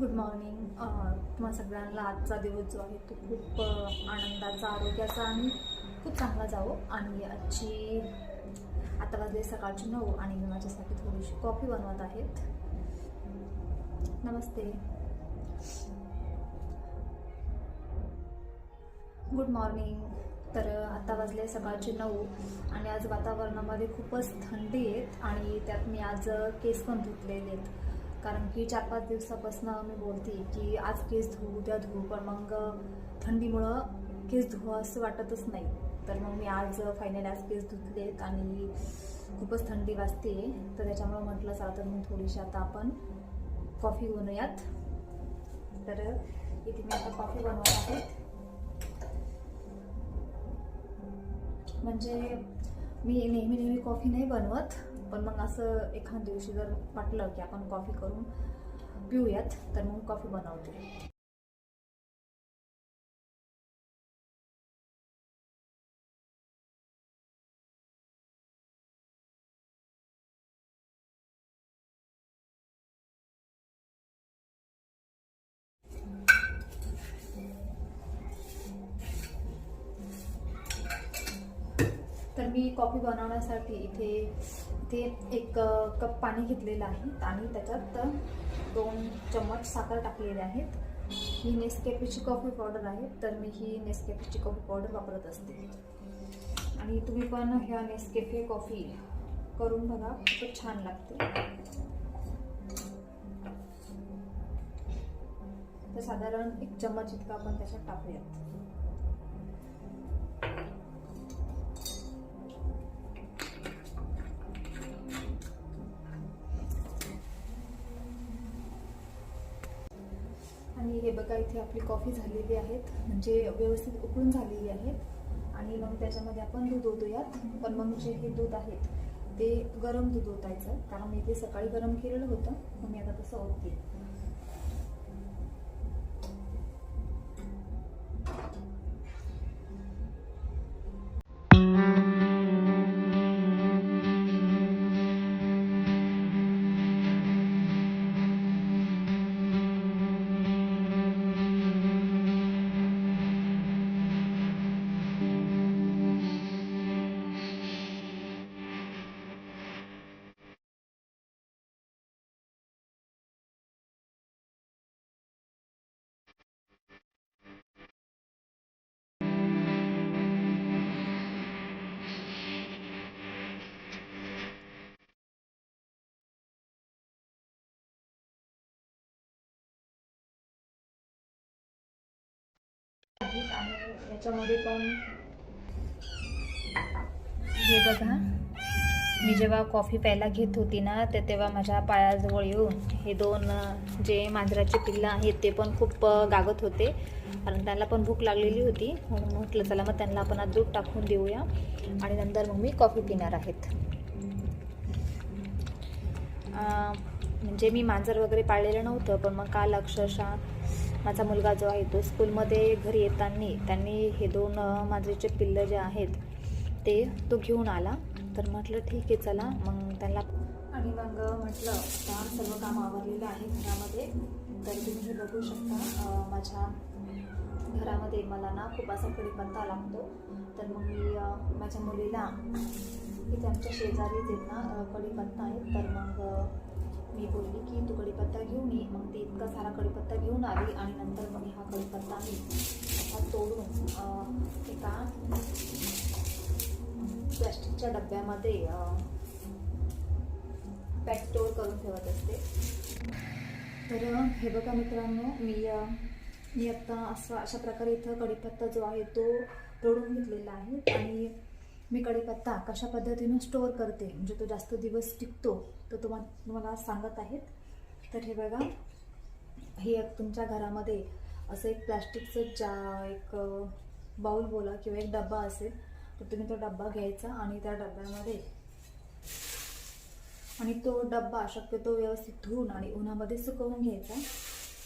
Good morning तुम्हा सगळ्यांना आजचा दिवस जो आहे तो खूप आनंदाचा आरोग्याचा आणि खूप चांगला जावो. आणि आजची आता वाजले सकाळची नऊ आणि मी माझ्यासाठी थोडीशी कॉफी बनवत आहेत नमस्ते. गुड मॉर्निंग तर आता वाजले सकाळचे नऊ आणि आज वातावरणामध्ये खूपच थंडी आहेत आणि त्यात मी आज केस पण धुतलेले आहेत. कारण की चार पाच दिवसापासून मी बोलते की आज केस धुवू उद्या धुवू पण मग थंडीमुळं केस धुवं असं वाटतच नाही. तर मग मी आज फायनल आज केस धुतलेत आणि खूपच थंडी वाजते. तर त्याच्यामुळं म्हटलं चला तर मग थोडीशी आता आपण कॉफी बनवूयात. तर इथे मी आता कॉफी बनवत आहे. म्हणजे मी नेहमी नेहमी कॉफी नाही बनवत. पण मग असं एखाद दिवशी जर वाटलं की आपण कॉफी करून पिऊयात तर मग कॉफी बनवते. तर मी कॉफी बनवण्यासाठी इथे इथे एक कप पाणी घेतलेलं आहे आणि त्याच्यात दोन चम्मच साखर टाकलेले आहेत ही नेसकॅफेची कॉफी पावडर आहे तर मी ही नेसकॅफेची कॉफी पावडर वापरत असते. आणि तुम्ही पण ह्या नेसकॅफे कॉफी करून बघा खूप छान लागते. तर साधारण एक चम्मच इतका आपण त्याच्यात टाकूयात. आणि हे बघा इथे आपली कॉफी झालेली आहेत. म्हणजे व्यवस्थित उकळून झालेली आहेत आणि मग त्याच्यामध्ये आपण दूध ओतूयात. पण मग जे हे दूध आहेत ते गरम दूध ओतायचं. कारण मी ते सकाळी गरम केलेलं होतं. मग मी आता तसं ओतते. आहेत आणि याच्यामध्ये पण हे बघा. मी जेव्हा कॉफी प्यायला घेत होती ना तर तेव्हा माझ्या पायाजवळ येऊन हे दोन जे मांजराचे पिल्लं आहेत ते पण खूप गागत होते. कारण त्यांना पण भूक लागलेली होती. म्हणून म्हटलं चला मग त्यांना आपण आज दूध टाकून देऊया. आणि नंतर मग मी कॉफी पिणार आहेत. म्हणजे मी मांजर वगैरे पाळलेलं नव्हतं पण मग काल अक्षरशः माझा मुलगा जो आहे तो स्कूलमध्ये घरी येताना त्यांनी हे दोन मांजरीचे पिल्लं जे आहेत ते तो घेऊन आला. तर म्हटलं ठीक आहे चला. मग त्यांना आणि मग म्हटलं आता सर्व काम आवरलेलं आहे घरामध्ये. तर तुम्ही हे बघू शकता माझ्या घरामध्ये मला ना खूप असा कडीपत्ता लागतो. तर मग मी माझ्या मुलीला इथे आमच्या शेजारीच आहेत ना कडीपत्ता आहेत तर मग मी बोलली की तू कढीपत्ता घेऊन ये. मग ती इतका सारा कढीपत्ता घेऊन आली आणि नंतर मग हा कढीपत्ता मी असा तोडून एका प्लॅस्टिकच्या डब्यामध्ये पॅक स्टोअर करून ठेवत असते. तर हे बघा मित्रांनो मी मी आत्ता असं अशा प्रकारे इथं कढीपत्ता जो आहे तो तोडून घेतलेला आहे. आणि मी कढीपत्ता कशा पद्धतीनं स्टोअर करते? म्हणजे तो जास्त दिवस टिकतो? तर तुम्हाला तुम्हाला सांगत आहेत. तर हे बघा हे एक तुमच्या घरामध्ये असं एक प्लॅस्टिकचं जा एक बाऊल बोला किंवा एक डब्बा असेल तर तुम्ही तो डब्बा घ्यायचा आणि त्या डब्यामध्ये आणि तो डब्बा शक्यतो व्यवस्थित धुवून आणि उन्हामध्ये सुकवून घ्यायचा.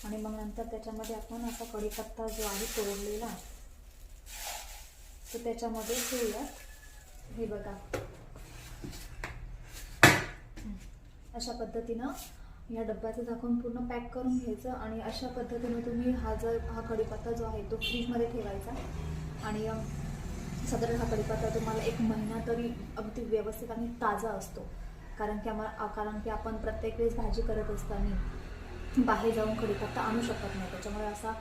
आणि मग नंतर त्याच्यामध्ये आपण असा कढीपत्ता जो आहे तोडलेला तो त्याच्यामध्ये ठेवूयात. हे बघा हं. अशा पद्धतीनं या डब्याचं झाकून पूर्ण पॅक करून घ्यायचं आणि अशा पद्धतीनं तुम्ही हा जर हा कढीपत्ता जो आहे तो फ्रीजमध्ये ठेवायचा. आणि साधारण हा कढीपत्ता तुम्हाला एक महिना तरी अगदी व्यवस्थित आणि ताजा असतो. कारण की आम्हाला कारण की आपण प्रत्येक वेळेस भाजी करत असताना बाहेर जाऊन कढीपत्ता आणू शकत नाही. त्याच्यामुळे असा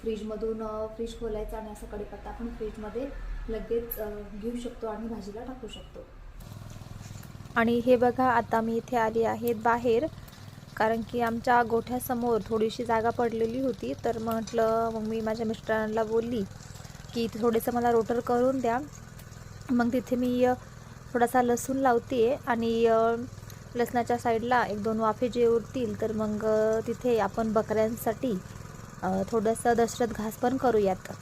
फ्रीजमधून फ्रीज खोलायचा आणि असा कढीपत्ता आपण फ्रीजमध्ये लगेच घेऊ शकतो आणि भाजीला टाकू शकतो. आणि हे बघा आता मी इथे आली आहे बाहेर. कारण की आमच्या गोठ्यासमोर थोडीशी जागा पडलेली होती. तर म्हटलं मग मी माझ्या मिस्टरांना बोलली की इथे थोडंसं मला रोटर करून द्या. मग तिथे मी थोडासा लसूण लावते आणि लसणाच्या साईडला एक दोन वाफे जे उरतील तर मग तिथे आपण बकऱ्यांसाठी थोडंसं दशरथ घास पण करूयात.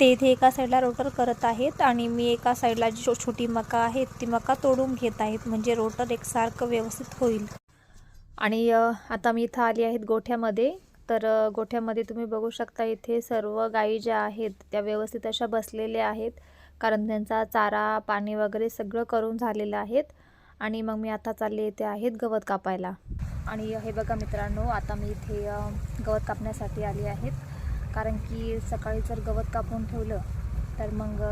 ते इथे एका साईडला रोटर करत आहेत आणि मी एका साईडला जी छोटी मका आहे ती मका तोडून घेत आहेत. म्हणजे रोटर एकसारखं व्यवस्थित होईल. आणि आता मी इथं आली आहेत गोठ्यामध्ये. तर गोठ्यामध्ये तुम्ही बघू शकता इथे सर्व गायी ज्या आहेत त्या व्यवस्थित अशा बसलेल्या आहेत. कारण त्यांचा चारा पाणी वगैरे सगळं करून झालेलं आहेत. आणि मग मी आता चालले इथे आहेत गवत कापायला. आणि हे बघा मित्रांनो आता मी इथे गवत कापण्यासाठी आली आहेत. कारण की सकाळी जर गवत कापून ठेवलं तर मग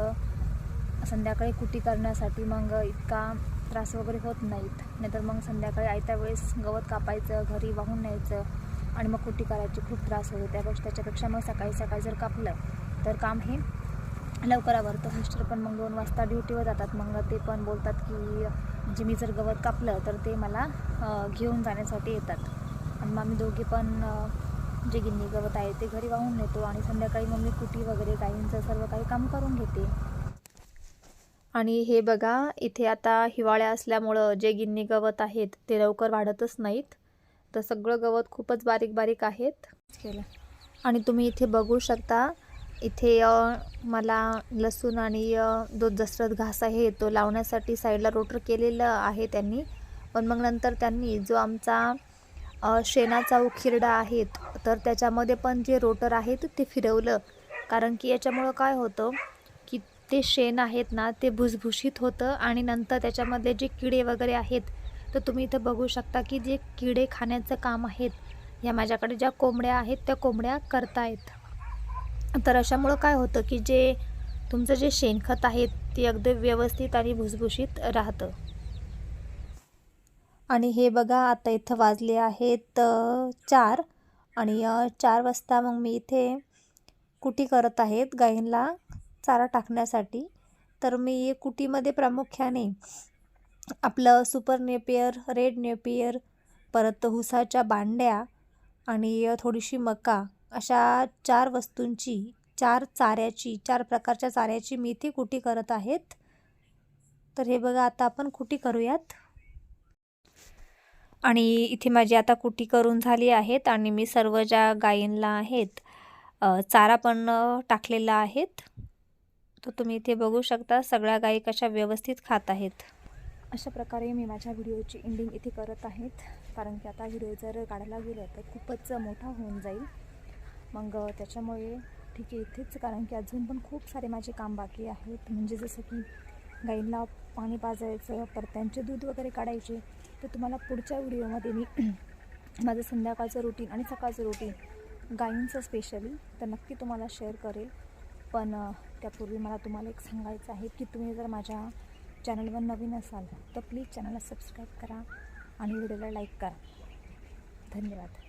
संध्याकाळी कुटी करण्यासाठी मग इतका त्रास वगैरे होत नाहीत. नाहीतर मग संध्याकाळी आयत्या वेळेस गवत कापायचं घरी वाहून न्यायचं आणि मग कुटी करायची खूप त्रास होतो. त्यापेक्षा त्याच्यापेक्षा मग सकाळी सकाळी जर कापलं तर काम हे लवकर आवरतं. मिस्टर पण मग दोन वाजता ड्युटीवर जातात. मग ते पण बोलतात की जे मी जर गवत कापलं तर ते मला घेऊन जाण्यासाठी येतात. आणि मग आम्ही दोघे पण जे गिन्नी गवत आहे ते घरी वाहून नेतो आणि संध्याकाळी मग मी कुटी वगैरे गाईंचं सर्व काही काम करून घेते. आणि हे बघा इथे आता हिवाळ्या असल्यामुळं जे गिन्नी गवत आहेत ते लवकर वाढतच नाहीत. तर सगळं गवत खूपच बारीक बारीक आहेत. केलं. आणि तुम्ही इथे बघू शकता इथे मला लसूण आणि जो दसरथ घास आहे तो लावण्यासाठी साईडला रोटर केलेलं आहे त्यांनी. पण मग नंतर त्यांनी जो आमचा शेणाचा उखिरडा आहेत तर त्याच्यामध्ये पण जे रोटर आहेत ते फिरवलं. कारण की याच्यामुळं काय होतं की ते शेण आहेत ना ते भुसभुशीत होतं आणि नंतर त्याच्यामधले जे किडे वगैरे आहेत तर तुम्ही इथं बघू शकता की जे किडे खाण्याचं काम आहेत या माझ्याकडे ज्या कोंबड्या आहेत त्या कोंबड्या करतायत. तर अशामुळं काय होतं की जे तुमचं जे शेणखत आहे ते अगदी व्यवस्थित आणि भुसभुशीत राहतं. आणि हे बघा आता इथं वाजले आहेत चार. आणि चार वाजता मग मी इथे कुटी करत आहेत गायींना चारा टाकण्यासाठी. तर मी कुटीमध्ये प्रामुख्याने आपलं सुपर नेपियर रेड नेपियर परत हुसाच्या बांड्या आणि थोडीशी मका अशा चार वस्तूंची चार चाऱ्याची चार प्रकारच्या चाऱ्याची मी इथे कुटी करत आहेत. तर हे बघा आता आपण कुटी करूयात. आणि इथे माझी आता कुटी करून झाली आहेत आणि मी सर्व ज्या गायींना आहेत चारा पण टाकलेला आहेत. तर तुम्ही इथे बघू शकता सगळ्या गायी कशा व्यवस्थित खात आहेत. अशा प्रकारे मी माझ्या व्हिडिओची एंडिंग इथे करत आहेत. कारण की आता व्हिडिओ जर काढायला गेलं तर खूपच मोठा होऊन जाईल. मग त्याच्यामुळे ठीक आहे इथेच. कारण की अजून पण खूप सारे माझे काम बाकी आहेत. म्हणजे जसं की गाईंना पाणी पाजायचं परत त्यांचे दूध वगैरे काढायचे. तर तुम्हाला पुढच्या व्हिडिओमध्ये मी माझं संध्याकाळचं रुटीन आणि सकाळचं रुटीन गाईंचं स्पेशली तर नक्की तुम्हाला शेअर करेल. पण त्यापूर्वी मला तुम्हाला एक सांगायचं आहे की तुम्ही जर माझ्या चॅनलवर नवीन असाल तर प्लीज चॅनलला सबस्क्राईब करा आणि व्हिडिओला लाईक करा. धन्यवाद.